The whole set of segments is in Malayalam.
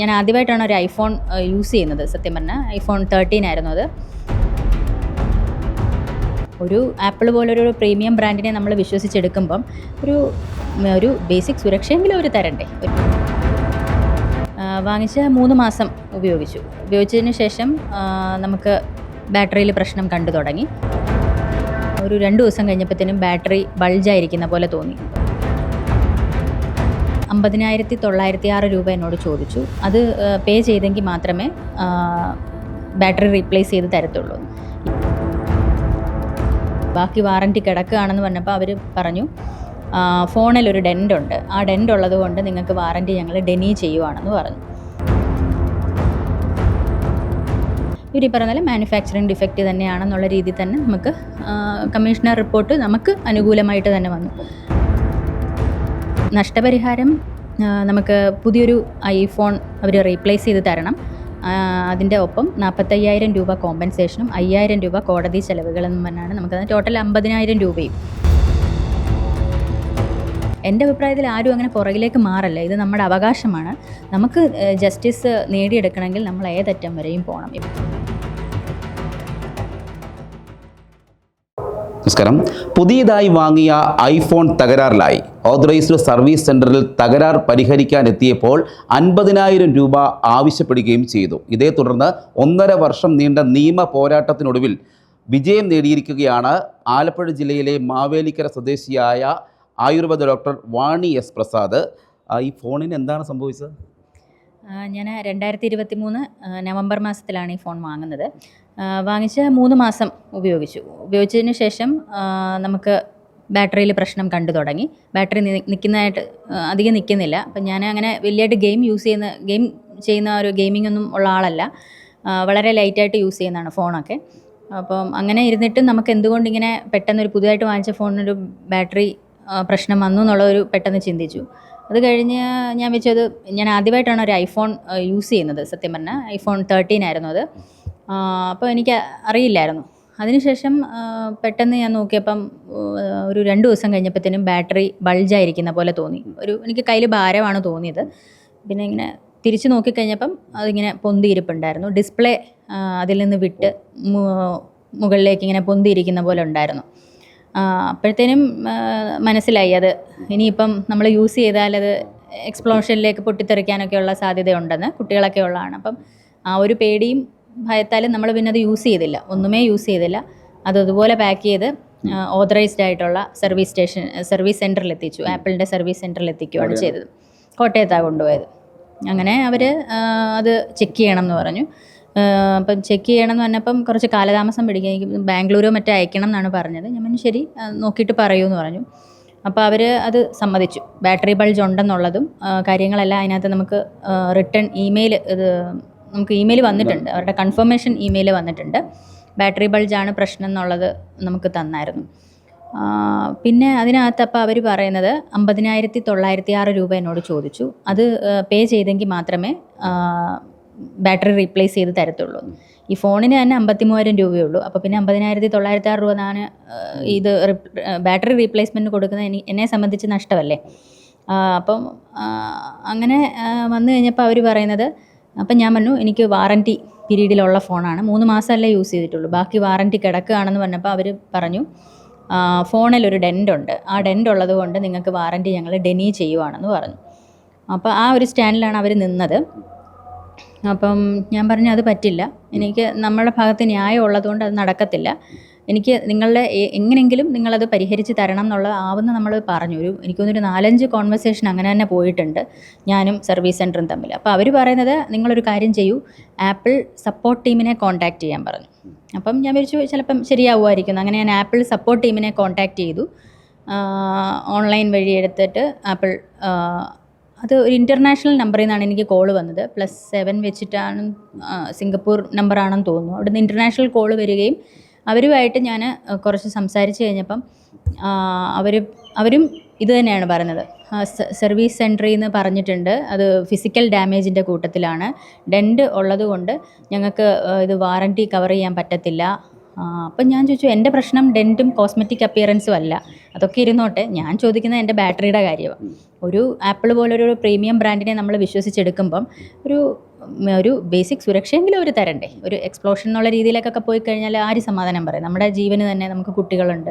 ഞാൻ ആദ്യമായിട്ടാണ് ഒരു ഐഫോൺ യൂസ് ചെയ്യുന്നത് സത്യം പറഞ്ഞാൽ ഐഫോൺ തേർട്ടീൻ ആയിരുന്നു അത്. ഒരു ആപ്പിൾ പോലൊരു പ്രീമിയം ബ്രാൻഡിനെ നമ്മൾ വിശ്വസിച്ചെടുക്കുമ്പം ഒരു ഒരു ബേസിക് സുരക്ഷയെങ്കിലും ഒരു തരണ്ടേ. വാങ്ങിച്ച മൂന്ന് മാസം ഉപയോഗിച്ചു. ഉപയോഗിച്ചതിന് ശേഷം നമുക്ക് ബാറ്ററിയിൽ പ്രശ്നം കണ്ടു തുടങ്ങി. ഒരു രണ്ട് ദിവസം കഴിഞ്ഞപ്പോഴത്തേനും ബാറ്ററി ബൾജായിരിക്കുന്ന പോലെ തോന്നി. അമ്പതിനായിരത്തി തൊള്ളായിരത്തി ആറ് രൂപ എന്നോട് ചോദിച്ചു. അത് പേ ചെയ്തെങ്കിൽ മാത്രമേ ബാറ്ററി റീപ്ലേസ് ചെയ്ത് തരത്തുള്ളൂ. ബാക്കി വാറന്റി കിടക്കുകയാണെന്ന് പറഞ്ഞപ്പോൾ അവർ പറഞ്ഞു ഫോണിൽ ഒരു ഡെന്റ് ഉണ്ട് ആ ഡെന്റ് ഉള്ളത് കൊണ്ട് നിങ്ങൾക്ക് വാറന്റി ഞങ്ങൾ ഡെനി ചെയ്യുവാണെന്ന് പറഞ്ഞു. ഇവർ ഈ പറഞ്ഞ പോലെ മാനുഫാക്ചറിങ് ഡിഫക്റ്റ് തന്നെയാണെന്നുള്ള രീതിയിൽ തന്നെ നമുക്ക് കമ്മീഷണർ റിപ്പോർട്ട് നമുക്ക് അനുകൂലമായിട്ട് തന്നെ വന്നു. നഷ്ടപരിഹാരം നമുക്ക് പുതിയൊരു ഐഫോൺ അവർ റീപ്ലേസ് ചെയ്ത് തരണം. അതിന്റെ ഒപ്പം നാൽപ്പത്തയ്യായിരം രൂപ കോമ്പൻസേഷനും അയ്യായിരം രൂപ കോടതി ചെലവുകളെന്നും പറഞ്ഞാണ് നമുക്ക് ടോട്ടൽ അമ്പതിനായിരം രൂപയും. എന്റെ അഭിപ്രായത്തിൽ ആരും അങ്ങനെ പുറകിലേക്ക് മാറല്ല. ഇത് നമ്മുടെ അവകാശമാണ്. നമുക്ക് ജസ്റ്റിസ് നേടിയെടുക്കണമെങ്കിൽ നമ്മൾ ഏതറ്റം വരെയും പോകണം നമസ്കാരം. പുതിയതായി വാങ്ങിയ ഐഫോൺ തകരാറിലായി. ഓതറൈസ്ഡ് സർവീസ് സെന്ററിൽ തകരാർ പരിഹരിക്കാൻ എത്തിയപ്പോൾ അൻപതിനായിരം രൂപ ആവശ്യപ്പെടുകയും ചെയ്തു. ഇതേ തുടർന്ന് ഒന്നര വർഷം നീണ്ട നിയമ പോരാട്ടത്തിനൊടുവിൽ വിജയം നേടിയിരിക്കുകയാണ് ആലപ്പുഴ ജില്ലയിലെ മാവേലിക്കര സ്വദേശിയായ ആയുർവേദ ഡോക്ടർ വാണി എസ് പ്രസാദ്. ഈ ഫോണിന് എന്താണ് സംഭവിച്ചത്? ഞാൻ രണ്ടായിരത്തി ഇരുപത്തി മൂന്ന് നവംബർ മാസത്തിലാണ് ഈ ഫോൺ വാങ്ങുന്നത്. വാങ്ങിച്ച് മൂന്ന് മാസം ഉപയോഗിച്ചു. ഉപയോഗിച്ചതിന് ശേഷം നമുക്ക് ബാറ്ററിയിൽ പ്രശ്നം കണ്ടു തുടങ്ങി. ബാറ്ററി നിൽക്കുന്നതായിട്ട് അധികം നിൽക്കുന്നില്ല അപ്പം ഞാൻ അങ്ങനെ വലിയതായിട്ട് ഗെയിം യൂസ് ചെയ്യുന്ന ഗെയിം ചെയ്യുന്ന ഒരു ഗെയിമിംഗ് ഒന്നും ഉള്ള ആളല്ല. വളരെ ലൈറ്റായിട്ട് യൂസ് ചെയ്യുന്നതാണ് ഫോണൊക്കെ. അപ്പം അങ്ങനെ ഇരുന്നിട്ടും നമുക്ക് എന്തുകൊണ്ട് ഇങ്ങനെ പെട്ടെന്ന് ഒരു പുതുതായിട്ട് വാങ്ങിച്ച ഫോണിനൊരു ബാറ്ററി പ്രശ്നം വന്നു എന്നുള്ളൊരു പെട്ടെന്ന് ചിന്തിച്ചു. അത് കഴിഞ്ഞ് ഞാൻ വെച്ചത് ഞാൻ ആദ്യമായിട്ടാണ് ഒരു ഐഫോൺ യൂസ് ചെയ്യുന്നത് സത്യം പറഞ്ഞാൽ ഐഫോൺ തേർട്ടീൻ ആയിരുന്നു അത്. അപ്പോൾ എനിക്ക് അറിയില്ലായിരുന്നു. അതിനുശേഷം പെട്ടെന്ന് ഞാൻ നോക്കിയപ്പം ഒരു രണ്ട് ദിവസം കഴിഞ്ഞപ്പോഴത്തേനും ബാറ്ററി ബൾജായിരിക്കുന്ന പോലെ തോന്നി. ഒരു എനിക്ക് കയ്യിൽ ഭാരമാണ് തോന്നിയത്. പിന്നെ ഇങ്ങനെ തിരിച്ച് നോക്കിക്കഴിഞ്ഞപ്പം അതിങ്ങനെ പൊന്തിയിരിപ്പുണ്ടായിരുന്നു. ഡിസ്പ്ലേ അതിൽ നിന്ന് വിട്ട് മുകളിലേക്ക് ഇങ്ങനെ പൊന്തിയിരിക്കുന്ന പോലെ ഉണ്ടായിരുന്നു. അപ്പോഴത്തേനും മനസ്സിലായി. അത് ഇനിയിപ്പം നമ്മൾ യൂസ് ചെയ്താൽ അത് എക്സ്പ്ലോഷനിലേക്ക് പൊട്ടിത്തെറിക്കാനൊക്കെയുള്ള സാധ്യതയുണ്ടെന്ന് കുട്ടികളൊക്കെ ഉള്ളതാണ്. അപ്പം ആ ഒരു പേടിയും ഭയത്താലും നമ്മൾ പിന്നെ അത് യൂസ് ചെയ്തില്ല. ഒന്നുമേ യൂസ് ചെയ്തില്ല. അത് അതുപോലെ പാക്ക് ചെയ്ത് ഓതറൈസ്ഡ് ആയിട്ടുള്ള സർവീസ് സ്റ്റേഷൻ സർവീസ് സെന്ററിൽ എത്തിച്ചു. ആപ്പിളിന്റെ സർവീസ് സെന്ററിൽ എത്തിക്കുകയാണ് ചെയ്തത്. കോട്ടയത്താണ് കൊണ്ടുപോയത്. അങ്ങനെ അവർ അത് ചെക്ക് ചെയ്യണം എന്ന് പറഞ്ഞു. അപ്പം ചെക്ക് ചെയ്യണം എന്ന് പറഞ്ഞപ്പം കുറച്ച് കാലതാമസം പിടിക്കും. എനിക്ക് ബാംഗ്ലൂരോ മറ്റോ അയക്കണം എന്നാണ് പറഞ്ഞത്. ഞാൻ പറഞ്ഞു ശരി നോക്കിയിട്ട് പറയൂ എന്ന് പറഞ്ഞു. അപ്പോൾ അവർ അത് സമ്മതിച്ചു. ബാറ്ററി ബൾജ് ഉണ്ടെന്നുള്ളതും കാര്യങ്ങളെല്ലാം അതിനകത്ത് നമുക്ക് റിട്ടേൺ ഇമെയിൽ ഇത് നമുക്ക് ഇമെയിൽ വന്നിട്ടുണ്ട്. അവരുടെ കൺഫർമേഷൻ ഇമെയിൽ വന്നിട്ടുണ്ട്. ബാറ്ററി ബൾജാണ് പ്രശ്നം എന്നുള്ളത് നമുക്ക് തന്നായിരുന്നു. പിന്നെ അതിനകത്ത് അപ്പോൾ അവർ പറയുന്നത് അമ്പതിനായിരത്തി തൊള്ളായിരത്തി ആറ് രൂപ എന്നോട് ചോദിച്ചു. അത് പേ ചെയ്തെങ്കിൽ മാത്രമേ ബാറ്ററി റീപ്ലേസ് ചെയ്ത് തരത്തുള്ളൂ. ഈ ഫോണിന് തന്നെ അമ്പത്തി മൂവായിരം രൂപയേ ഉള്ളൂ. അപ്പോൾ പിന്നെ അമ്പതിനായിരത്തി തൊള്ളായിരത്തി ആറ് രൂപ ഞാൻ ഇത് ബാറ്ററി റീപ്ലേസ്മെന്റ് കൊടുക്കുന്നത് എനി എന്നെ സംബന്ധിച്ച് നഷ്ടമല്ലേ? അപ്പം അങ്ങനെ വന്നു കഴിഞ്ഞപ്പോൾ അവർ പറയുന്നത് അപ്പം ഞാൻ പറഞ്ഞു എനിക്ക് വാറന്റി പീരീഡിലുള്ള ഫോണാണ്. മൂന്ന് മാസമല്ലേ യൂസ് ചെയ്തിട്ടുള്ളൂ. ബാക്കി വാറന്റി കിടക്കുകയാണെന്ന് പറഞ്ഞപ്പോൾ അവർ പറഞ്ഞു ഫോണിൽ ഒരു ഡെന്റ് ഉണ്ട് ആ ഡെന്റ് ഉള്ളത് കൊണ്ട് നിങ്ങൾക്ക് വാറന്റി ഞങ്ങൾ ഡെനി ചെയ്യുവാണെന്ന് പറഞ്ഞു. അപ്പോൾ ആ ഒരു സ്റ്റാൻഡിലാണ് അവർ നിന്നത്. അപ്പം ഞാൻ പറഞ്ഞു അത് പറ്റില്ല. എനിക്ക് നമ്മുടെ ഭാഗത്ത് ന്യായം ഉള്ളതുകൊണ്ട് അത് നടക്കത്തില്ല. എനിക്ക് നിങ്ങളുടെ എങ്ങനെയെങ്കിലും നിങ്ങളത് പരിഹരിച്ച് തരണം എന്നുള്ളത് ആവുന്ന നമ്മൾ പറഞ്ഞു. ഒരു എനിക്കൊന്നൊരു നാലഞ്ച് കോൺവെർസേഷൻ അങ്ങനെ തന്നെ പോയിട്ടുണ്ട് ഞാനും സർവീസ് സെന്ററും തമ്മിൽ. അപ്പോൾ അവർ പറയുന്നത് നിങ്ങളൊരു കാര്യം ചെയ്യൂ. ആപ്പിൾ സപ്പോർട്ട് ടീമിനെ കോൺടാക്റ്റ് ചെയ്യാൻ പറഞ്ഞു. അപ്പം ഞാൻ വിചാരിച്ചു ചിലപ്പം ശരിയാവുമായിരിക്കും. അങ്ങനെ ഞാൻ ആപ്പിൾ സപ്പോർട്ട് ടീമിനെ കോൺടാക്റ്റ് ചെയ്തു. ഓൺലൈൻ വഴി എടുത്തിട്ട് ആപ്പിൾ അത് ഒരു ഇന്റർനാഷണൽ നമ്പറിൽ നിന്നാണ് എനിക്ക് കോൾ വന്നത്. പ്ലസ് സെവൻ വെച്ചിട്ടാണ് സിംഗപ്പൂർ നമ്പറാണെന്ന് തോന്നുന്നു. അവിടുന്ന് ഇന്റർനാഷണൽ കോൾ വരികയും അവരുമായിട്ട് ഞാൻ കുറച്ച് സംസാരിച്ച് കഴിഞ്ഞപ്പം അവർ അവരും ഇത് തന്നെയാണ് പറഞ്ഞത്. സർവീസ് സെന്ററിൽ നിന്ന് പറഞ്ഞിട്ടുണ്ട്. അത് ഫിസിക്കൽ ഡാമേജിന്റെ കൂട്ടത്തിലാണ്. ഡെൻഡ് ഉള്ളതുകൊണ്ട് ഞങ്ങൾക്ക് ഇത് വാറണ്ടി കവർ ചെയ്യാൻ പറ്റത്തില്ല. അപ്പം ഞാൻ ചോദിച്ചു എന്റെ പ്രശ്നം ഡെന്റും കോസ്മെറ്റിക് അപ്പിയറൻസും അല്ല. അതൊക്കെ ഇരുന്നോട്ടെ. ഞാൻ ചോദിക്കുന്നത് എന്റെ ബാറ്ററിയുടെ കാര്യമാണ് ഒരു ആപ്പിൾ പോലൊരു പ്രീമിയം ബ്രാൻഡിനെ നമ്മൾ വിശ്വസിച്ചെടുക്കുമ്പം ഒരു ഒരു ബേസിക് സുരക്ഷയെങ്കിലും അവർ തരണ്ടേ. ഒരു എക്സ്പ്ലോഷൻ എന്നുള്ള രീതിയിലേക്കൊക്കെ പോയി കഴിഞ്ഞാൽ ആര് സമാധാനം പറയും? നമ്മുടെ ജീവന് തന്നെ നമുക്ക് കുട്ടികളുണ്ട്.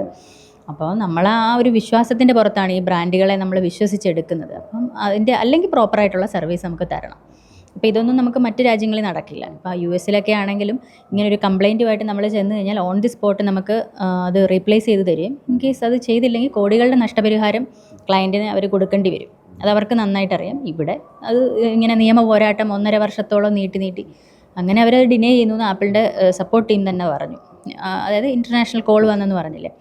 അപ്പോൾ നമ്മൾ ആ ഒരു വിശ്വാസത്തിന്റെ പുറത്താണ് ഈ ബ്രാൻഡുകളെ നമ്മൾ വിശ്വസിച്ചെടുക്കുന്നത്. അപ്പം അതിന്റെ അല്ലെങ്കിൽ പ്രോപ്പറായിട്ടുള്ള സർവീസ് നമുക്ക് തരണം. അപ്പോൾ ഇതൊന്നും നമുക്ക് മറ്റ് രാജ്യങ്ങളിൽ നടക്കില്ല. ഇപ്പോൾ യു എസിലൊക്കെ ആണെങ്കിലും ഇങ്ങനെ ഒരു കംപ്ലൈന്റുമായിട്ട് നമ്മൾ ചെന്ന് കഴിഞ്ഞാൽ ഓൺ ദി സ്പോട്ട് നമുക്ക് അത് റീപ്ലേസ് ചെയ്ത് തരും. ഇൻ കേസ് അത് ചെയ്തില്ലെങ്കിൽ കോടികളുടെ നഷ്ടപരിഹാരം ക്ലയന്റിന് അവർ കൊടുക്കേണ്ടി വരും. അത് അവർക്ക് നന്നായിട്ട് അറിയാം ഇവിടെ അത് ഇങ്ങനെ നിയമ പോരാട്ടം ഒന്നര വർഷത്തോളം നീട്ടി നീട്ടി. അങ്ങനെ അവരത് ഡിനേ ചെയ്യുന്നു എന്ന് ആപ്പിളിന്റെ സപ്പോർട്ട് ടീം തന്നെ പറഞ്ഞു. അതായത് ഇന്റർനാഷണൽ കോൾ വന്നെന്ന് പറഞ്ഞില്ലേ?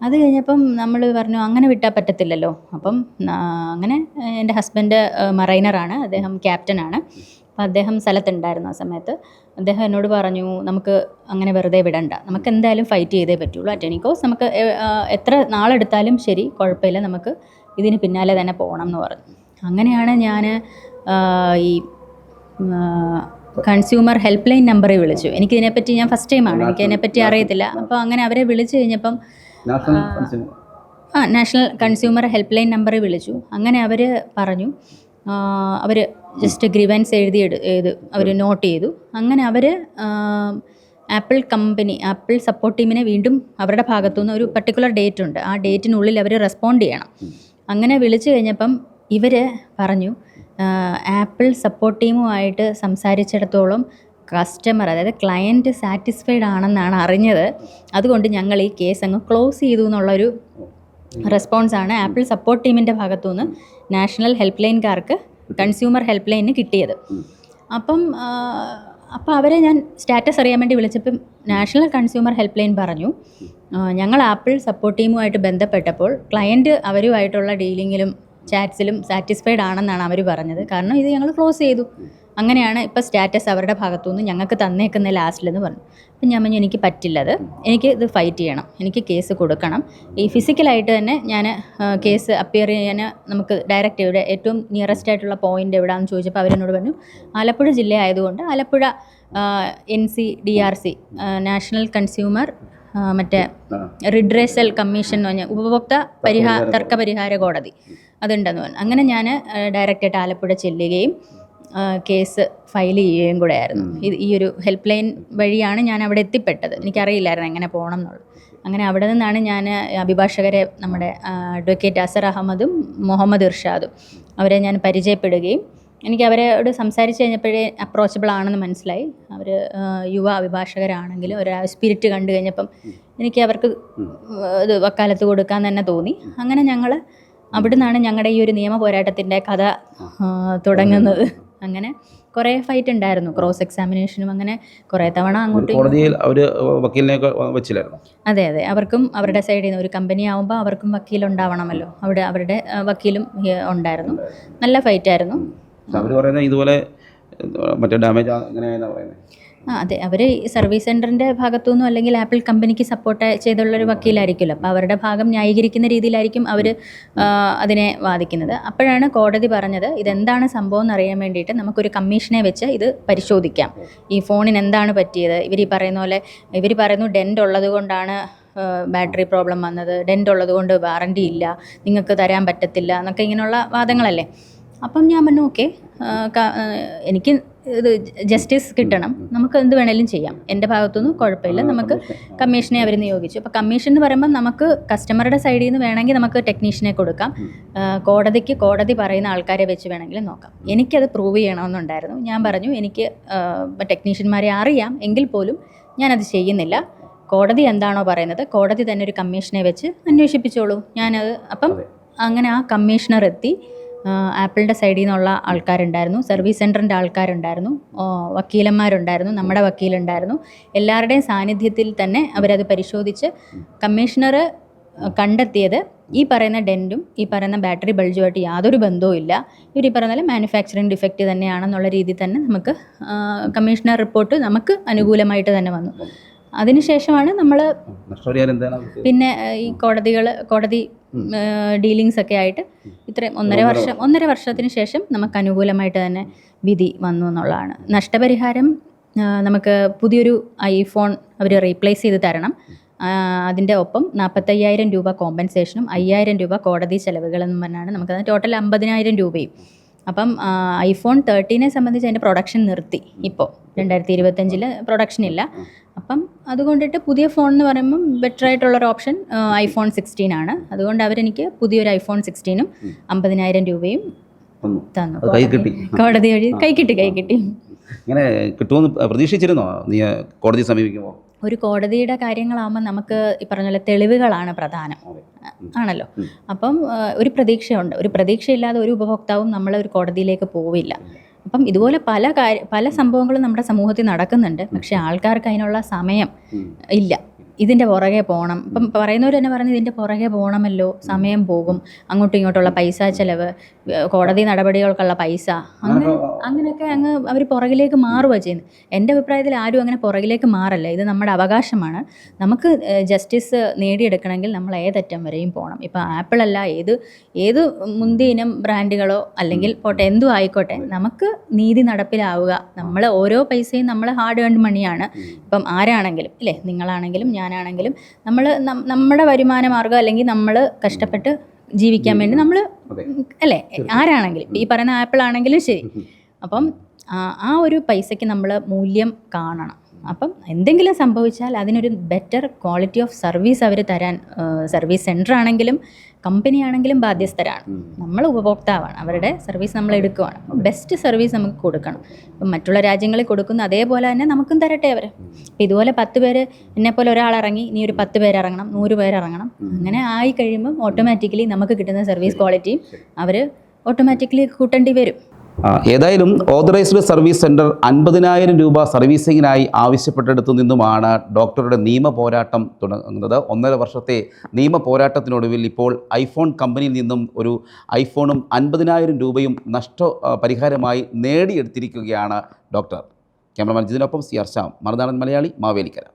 അത് കഴിഞ്ഞപ്പം നമ്മൾ പറഞ്ഞു അങ്ങനെ വിട്ടാൽ പറ്റത്തില്ലല്ലോ. അപ്പം അങ്ങനെ എന്റെ ഹസ്ബൻഡ് മറൈനറാണ്. അദ്ദേഹം ക്യാപ്റ്റനാണ് അപ്പം അദ്ദേഹം സ്ഥലത്തുണ്ടായിരുന്നു ആ സമയത്ത്. അദ്ദേഹം എന്നോട് പറഞ്ഞു നമുക്ക് അങ്ങനെ വെറുതെ വിടണ്ട. നമുക്ക് എന്തായാലും ഫൈറ്റ് ചെയ്തേ പറ്റുള്ളൂ. അറ്റ് എനിക്കോസ് കോസ് നമുക്ക് എത്ര നാളെടുത്താലും ശരി കുഴപ്പമില്ല. നമുക്ക് ഇതിന് പിന്നാലെ തന്നെ പോകണം എന്ന് പറഞ്ഞു. അങ്ങനെയാണ് ഞാൻ ഈ കൺസ്യൂമർ ഹെൽപ്പ് ലൈൻ നമ്പറിൽ വിളിച്ചു. എനിക്കിതിനെപ്പറ്റി ഞാൻ ഫസ്റ്റ് ടൈമാണ് എനിക്ക് അതിനെപ്പറ്റി അറിയത്തില്ല. അപ്പോൾ അങ്ങനെ അവരെ വിളിച്ചു കഴിഞ്ഞപ്പം ആ നാഷണൽ കൺസ്യൂമർ ഹെൽപ്പ് ലൈൻ നമ്പറിൽ വിളിച്ചു. അങ്ങനെ അവർ പറഞ്ഞു അവർ ജസ്റ്റ് ഗ്രിവൻസ് എഴുതി ഇത് അവർ നോട്ട് ചെയ്തു. അങ്ങനെ അവർ ആപ്പിൾ കമ്പനി ആപ്പിൾ സപ്പോർട്ട് ടീമിനെ വീണ്ടും അവരുടെ ഭാഗത്തുനിന്ന് ഒരു പർട്ടിക്കുലർ ഡേറ്റ് ഉണ്ട്. ആ ഡേറ്റിനുള്ളിൽ അവർ റെസ്പോണ്ട് ചെയ്യണം. അങ്ങനെ വിളിച്ചു കഴിഞ്ഞപ്പം ഇവർ പറഞ്ഞു ആപ്പിൾ സപ്പോർട്ട് ടീമുമായിട്ട് സംസാരിച്ചിടത്തോളം കസ്റ്റമർ അതായത് ക്ലയന്റ് സാറ്റിസ്ഫൈഡ് ആണെന്നാണ് അറിഞ്ഞത്. അതുകൊണ്ട് ഞങ്ങൾ ഈ കേസ് അങ്ങ് ക്ലോസ് ചെയ്തു എന്നുള്ളൊരു റെസ്പോൺസാണ് ആപ്പിൾ സപ്പോർട്ട് ടീമിന്റെ ഭാഗത്തുനിന്ന് നാഷണൽ ഹെൽപ്പ് ലൈൻകാർക്ക് കൺസ്യൂമർ ഹെൽപ്പ് ലൈനിന് കിട്ടിയത് അപ്പം അപ്പോൾ അവരെ ഞാൻ സ്റ്റാറ്റസ് അറിയാൻ വേണ്ടി വിളിച്ചപ്പം നാഷണൽ കൺസ്യൂമർ ഹെൽപ്പ് ലൈൻ പറഞ്ഞു ഞങ്ങൾ ആപ്പിൾ സപ്പോർട്ട് ടീമുമായിട്ട് ബന്ധപ്പെട്ടപ്പോൾ ക്ലയന്റ് അവരുമായിട്ടുള്ള ഡീലിങ്ങിലും ചാറ്റ്സിലും സാറ്റിസ്ഫൈഡ് ആണെന്നാണ് അവർ പറഞ്ഞത്. കാരണം ഇത് ഞങ്ങൾ ക്ലോസ് ചെയ്തു. അങ്ങനെയാണ് ഇപ്പോൾ സ്റ്റാറ്റസ് അവരുടെ ഭാഗത്തുനിന്ന് ഞങ്ങൾക്ക് തന്നേക്കുന്ന ലാസ്റ്റിലെന്ന് പറഞ്ഞു. അപ്പം ഞാൻ പറഞ്ഞു എനിക്ക് പറ്റില്ല അത് എനിക്ക് ഇത് ഫൈറ്റ് ചെയ്യണം. എനിക്ക് കേസ് കൊടുക്കണം. ഈ ഫിസിക്കലായിട്ട് തന്നെ ഞാൻ കേസ് അപ്പിയർ ചെയ്യാൻ നമുക്ക് ഡയറക്റ്റ് ഇവിടെ ഏറ്റവും നിയറസ്റ്റ് ആയിട്ടുള്ള പോയിന്റ് എവിടെയാണെന്ന് ചോദിച്ചപ്പോൾ അവരെന്നോട് പറഞ്ഞു ആലപ്പുഴ ജില്ല ആയതുകൊണ്ട് Alappuzha N C D R C national consumer മറ്റേ റിഡ്രേസൽ കമ്മീഷൻ എന്ന് പറഞ്ഞ ഉപഭോക്ത പരിഹാര തർക്ക പരിഹാര കോടതി. അതുണ്ടെന്ന് പറഞ്ഞു. അങ്ങനെ ഞാൻ ഡയറക്റ്റായിട്ട് ആലപ്പുഴ ചെല്ലുകയും കേസ് ഫയൽ ചെയ്യുകയും കൂടെ ആയിരുന്നു ഇത് ഈ ഒരു ഹെൽപ്പ് ലൈൻ വഴിയാണ് ഞാൻ അവിടെ എത്തിപ്പെട്ടത്. എനിക്കറിയില്ലായിരുന്നു എങ്ങനെ പോകണം എന്നുള്ളത് അങ്ങനെ അവിടെ നിന്നാണ് ഞാൻ അഭിഭാഷകരെ നമ്മുടെ അഡ്വക്കേറ്റ് അസർ അഹമ്മദും മുഹമ്മദ് ഇർഷാദും അവരെ ഞാൻ പരിചയപ്പെടുകയും എനിക്ക് അവരോട് സംസാരിച്ച് കഴിഞ്ഞപ്പോഴേ അപ്രോച്ചബിൾ ആണെന്ന് മനസ്സിലായി. അവർ യുവ അഭിഭാഷകരാണെങ്കിലും ഒരു സ്പിരിറ്റ് കണ്ടു കഴിഞ്ഞപ്പം എനിക്ക് അവർക്ക് ഇത് വക്കാലത്ത് കൊടുക്കാൻ തന്നെ തോന്നി. അങ്ങനെ ഞങ്ങൾ അവിടെ നിന്നാണ് ഞങ്ങളുടെ ഈ ഒരു നിയമ പോരാട്ടത്തിന്റെ കഥ തുടങ്ങുന്നത്. അങ്ങനെ കുറേ ഫൈറ്റ് ഉണ്ടായിരുന്നു. ക്രോസ് എക്സാമിനേഷനും അങ്ങനെ കുറേ തവണ അങ്ങോട്ട് കോടതിയിൽ അവർ വക്കീലിനെ വെച്ചില്ലായിരുന്നു? അതെ അതെ. അവർക്കും അവരുടെ സൈഡിൽ നിന്ന് ഒരു കമ്പനി ആവുമ്പോൾ അവർക്കും വക്കീൽ ഉണ്ടാവണമല്ലോ. അവിടെ അവരുടെ വക്കീലും ഉണ്ടായിരുന്നു. നല്ല ഫൈറ്റായിരുന്നു അവർ പറയുന്നത് ഇതുപോലെ മറ്റേ ഡാമേജ് അങ്ങനെയാണ് പറയുന്നത് ആ അതെ. അവർ സർവീസ് സെന്ററിന്റെ ഭാഗത്തുനിന്നും അല്ലെങ്കിൽ ആപ്പിൾ കമ്പനിക്ക് സപ്പോർട്ട് ചെയ്തുള്ളൊരു വക്കീലായിരിക്കുമല്ലോ. അപ്പോൾ അവരുടെ ഭാഗം ന്യായീകരിക്കുന്ന രീതിയിലായിരിക്കും അവർ അതിനെ വാദിക്കുന്നത്. അപ്പോഴാണ് കോടതി പറഞ്ഞത് ഇതെന്താണ് സംഭവം എന്നറിയാൻ വേണ്ടിയിട്ട് നമുക്കൊരു കമ്മീഷനെ വെച്ച് ഇത് പരിശോധിക്കാം. ഈ ഫോണിന് എന്താണ് പറ്റിയത്? ഇവർ ഈ പറയുന്ന പോലെ ഇവർ പറയുന്നു ഡെന്റ് ഉള്ളത് കൊണ്ടാണ് ബാറ്ററി പ്രോബ്ലം വന്നത്. ഡെന്റ് ഉള്ളത് കൊണ്ട് വാറണ്ടി ഇല്ല. നിങ്ങൾക്ക് തരാൻ പറ്റത്തില്ല. എന്നൊക്കെ ഇങ്ങനെയുള്ള വാദങ്ങളല്ലേ. അപ്പം ഞാൻ പറഞ്ഞു ഓക്കെ. എനിക്ക് ഇത് ജസ്റ്റിസ് കിട്ടണം. നമുക്ക് എന്ത് വേണേലും ചെയ്യാം. എന്റെ ഭാഗത്തുനിന്ന് കുഴപ്പമില്ല. നമുക്ക് കമ്മീഷനെ അവർ നിയോഗിച്ചു. അപ്പോൾ കമ്മീഷൻ എന്ന് പറയുമ്പോൾ നമുക്ക് കസ്റ്റമറുടെ സൈഡിൽ നിന്ന് വേണമെങ്കിൽ നമുക്ക് ടെക്നീഷ്യനെ കൊടുക്കാം. കോടതിക്ക് കോടതി പറയുന്ന ആൾക്കാരെ വെച്ച് വേണമെങ്കിൽ നോക്കാം. എനിക്കത് പ്രൂവ് ചെയ്യണമെന്നുണ്ടായിരുന്നു. ഞാൻ പറഞ്ഞു എനിക്ക് ടെക്നീഷ്യന്മാരെ അറിയാം. എങ്കിൽ പോലും ഞാനത് ചെയ്യുന്നില്ല. കോടതി എന്താണോ പറയുന്നത് കോടതി തന്നെ ഒരു കമ്മീഷനെ വെച്ച് അന്വേഷിപ്പിച്ചോളൂ. ഞാനത് അപ്പം അങ്ങനെ ആ കമ്മീഷണർ എത്തി. ആപ്പിളിന്റെ സൈഡിൽ നിന്നുള്ള ആൾക്കാരുണ്ടായിരുന്നു. സർവീസ് സെന്ററിന്റെ ആൾക്കാരുണ്ടായിരുന്നു. വക്കീലന്മാരുണ്ടായിരുന്നു. നമ്മുടെ വക്കീലുണ്ടായിരുന്നു. എല്ലാവരുടെയും സാന്നിധ്യത്തിൽ തന്നെ അവരത് പരിശോധിച്ച് കമ്മീഷണർ കണ്ടെത്തിയത് ഈ പറയുന്ന ഡെന്റും ഈ പറയുന്ന ബാറ്ററി ബൾജുമായിട്ട് യാതൊരു ബന്ധവും ഇല്ല. ഇവർ ഈ പറയുന്ന മാനുഫാക്ചറിങ് ഡിഫക്റ്റ് തന്നെയാണെന്നുള്ള രീതിയിൽ തന്നെ നമുക്ക് കമ്മീഷണർ റിപ്പോർട്ട് നമുക്ക് അനുകൂലമായിട്ട് തന്നെ വന്നു. അതിനുശേഷമാണ് നമ്മൾ പിന്നെ ഈ കോടതികൾ കോടതി ഡീലിങ്സ് ഒക്കെ ആയിട്ട് ഇത്രയും ഒന്നര വർഷം ഒന്നര വർഷത്തിന് ശേഷം നമുക്ക് അനുകൂലമായിട്ട് തന്നെ വിധി വന്നു എന്നുള്ളതാണ്. നഷ്ടപരിഹാരം നമുക്ക് പുതിയൊരു ഐഫോൺ അവർ റീപ്ലേസ് ചെയ്ത് തരണം. അതിന്റെ ഒപ്പം നാൽപ്പത്തയ്യായിരം രൂപ കോമ്പൻസേഷനും അയ്യായിരം രൂപ കോടതി ചെലവുകളെന്നും പറഞ്ഞാണ് നമുക്ക് ടോട്ടൽ അമ്പതിനായിരം രൂപയും. അപ്പം ഐഫോൺ തേർട്ടീനെ സംബന്ധിച്ച് അതിന്റെ പ്രൊഡക്ഷൻ നിർത്തി ഇപ്പോൾ രണ്ടായിരത്തി ഇരുപത്തഞ്ചിൽ പ്രൊഡക്ഷൻ ഇല്ല. അപ്പം അതുകൊണ്ടിട്ട് പുതിയ ഫോൺ എന്ന് പറയുമ്പം ബെറ്റർ ആയിട്ടുള്ളൊരു ഓപ്ഷൻ ഐഫോൺ സിക്സ്റ്റീൻ ആണ്. അതുകൊണ്ട് അവരെനിക്ക് പുതിയൊരു ഐഫോൺ സിക്സ്റ്റീനും അമ്പതിനായിരം രൂപയും തന്നു. കോടതി വഴി കൈ കിട്ടി കൈ കിട്ടി. ഇങ്ങനെ കിട്ടുമെന്ന് പ്രതീക്ഷിച്ചിരുന്നോ? നീ കോടതി സമീപിക്കുമ്പോൾ ഒരു കോടതിയുടെ കാര്യങ്ങളാകുമ്പോൾ നമുക്ക് ഈ പറഞ്ഞ പോലെ തെളിവുകളാണ് പ്രധാനം. ആണല്ലോ? അപ്പം ഒരു പ്രതീക്ഷയുണ്ട്. ഒരു പ്രതീക്ഷയില്ലാതെ ഒരു ഉപഭോക്താവും നമ്മൾ ഒരു കോടതിയിലേക്ക് പോവില്ല. അപ്പം ഇതുപോലെ പല കാര്യ പല സംഭവങ്ങളും നമ്മുടെ സമൂഹത്തിൽ നടക്കുന്നുണ്ട്. പക്ഷേ ആൾക്കാർക്ക് അതിനുള്ള സമയം ഇല്ല. ഇതിന്റെ പുറകെ പോകണം ഇപ്പം പറയുന്നവർ തന്നെ പറയുന്നത് ഇതിന്റെ പുറകെ പോകണമല്ലോ സമയം പോകും. അങ്ങോട്ടും ഇങ്ങോട്ടുള്ള പൈസ ചിലവ് കോടതി നടപടികൾക്കുള്ള പൈസ. അങ്ങനെ അങ്ങനെയൊക്കെ അങ്ങ് അവർ പുറകിലേക്ക് മാറുക ചെയ്യുന്നത് എന്റെ അഭിപ്രായത്തിൽ ആരും അങ്ങനെ പുറകിലേക്ക് മാറല്ല. ഇത് നമ്മുടെ അവകാശമാണ്. നമുക്ക് ജസ്റ്റിസ് നേടിയെടുക്കണമെങ്കിൽ നമ്മൾ ഏതറ്റം വരെയും പോകണം ഇപ്പോൾ ആപ്പിൾ അല്ല ഏത് ഏത് മുന്തിയ ഇനം ബ്രാൻഡുകളോ അല്ലെങ്കിൽ പോട്ടെ എന്തും ആയിക്കോട്ടെ നമുക്ക് നീതി നടപ്പിലാവുക. നമ്മൾ ഓരോ പൈസയും നമ്മൾ ഹാർഡ് ഏൺഡ് മണിയാണ് ഇപ്പം ആരാണെങ്കിലും ഇല്ലേ? നിങ്ങളാണെങ്കിലും ഞാനാണെങ്കിലും നമ്മൾ നമ്മുടെ വരുമാന മാർഗം അല്ലെങ്കിൽ നമ്മൾ കഷ്ടപ്പെട്ട് ജീവിക്കാൻ വേണ്ടി നമ്മൾ അല്ലേ? ആരാണെങ്കിലും. ഈ പറയുന്ന ആപ്പിൾ ആണെങ്കിലും ശരി. അപ്പം ആ ഒരു പൈസയ്ക്ക് നമ്മൾ മൂല്യം കാണണം. അപ്പം എന്തെങ്കിലും സംഭവിച്ചാൽ അതിനൊരു ബെറ്റർ ക്വാളിറ്റി ഓഫ് സർവീസ് അവർ തരാൻ സർവീസ് സെന്റർ ആണെങ്കിലും കമ്പനി ആണെങ്കിലും ബാധ്യസ്ഥരാണ് നമ്മൾ ഉപഭോക്താവാണ്. അവരുടെ സർവീസ് നമ്മൾ എടുക്കുവാണ്. ബെസ്റ്റ് സർവീസ് നമുക്ക് കൊടുക്കണം. ഇപ്പം മറ്റുള്ള രാജ്യങ്ങളിൽ കൊടുക്കുന്ന അതേപോലെ തന്നെ നമുക്കും തരട്ടെ അവർ ഇപ്പം ഇതുപോലെ പത്ത് പേര് എന്നെപ്പോലെ ഒരാൾ ഇറങ്ങി നീ ഒരു പത്ത് പേര് ഇറങ്ങണം നൂറ് പേര് ഇറങ്ങണം. അങ്ങനെ ആയി കഴിയുമ്പം ഓട്ടോമാറ്റിക്കലി നമുക്ക് കിട്ടുന്ന സർവീസ് ക്വാളിറ്റിയും അവർ ഓട്ടോമാറ്റിക്കലി കൂട്ടേണ്ടി വരും. ഏതായാലും ഓതറൈസ്ഡ് സർവീസ് സെന്റർ അൻപതിനായിരം രൂപ സർവീസിങ്ങിനായി ആവശ്യപ്പെട്ടെടുത്തു നിന്നുമാണ് ഡോക്ടറുടെ നിയമ പോരാട്ടം തുടങ്ങുന്നത്. ഒന്നര വർഷത്തെ നിയമ പോരാട്ടത്തിനൊടുവിൽ ഇപ്പോൾ ഐഫോൺ കമ്പനിയിൽ നിന്നും ഒരു ഐഫോണും അൻപതിനായിരം രൂപയും നഷ്ട പരിഹാരമായി നേടിയെടുത്തിരിക്കുകയാണ് ഡോക്ടർ ക്യാമറമാൻ ജിതിനൊപ്പം സി ആർ ശ്യാം. മറുനാടൻ മലയാളി മാവേലിക്കര.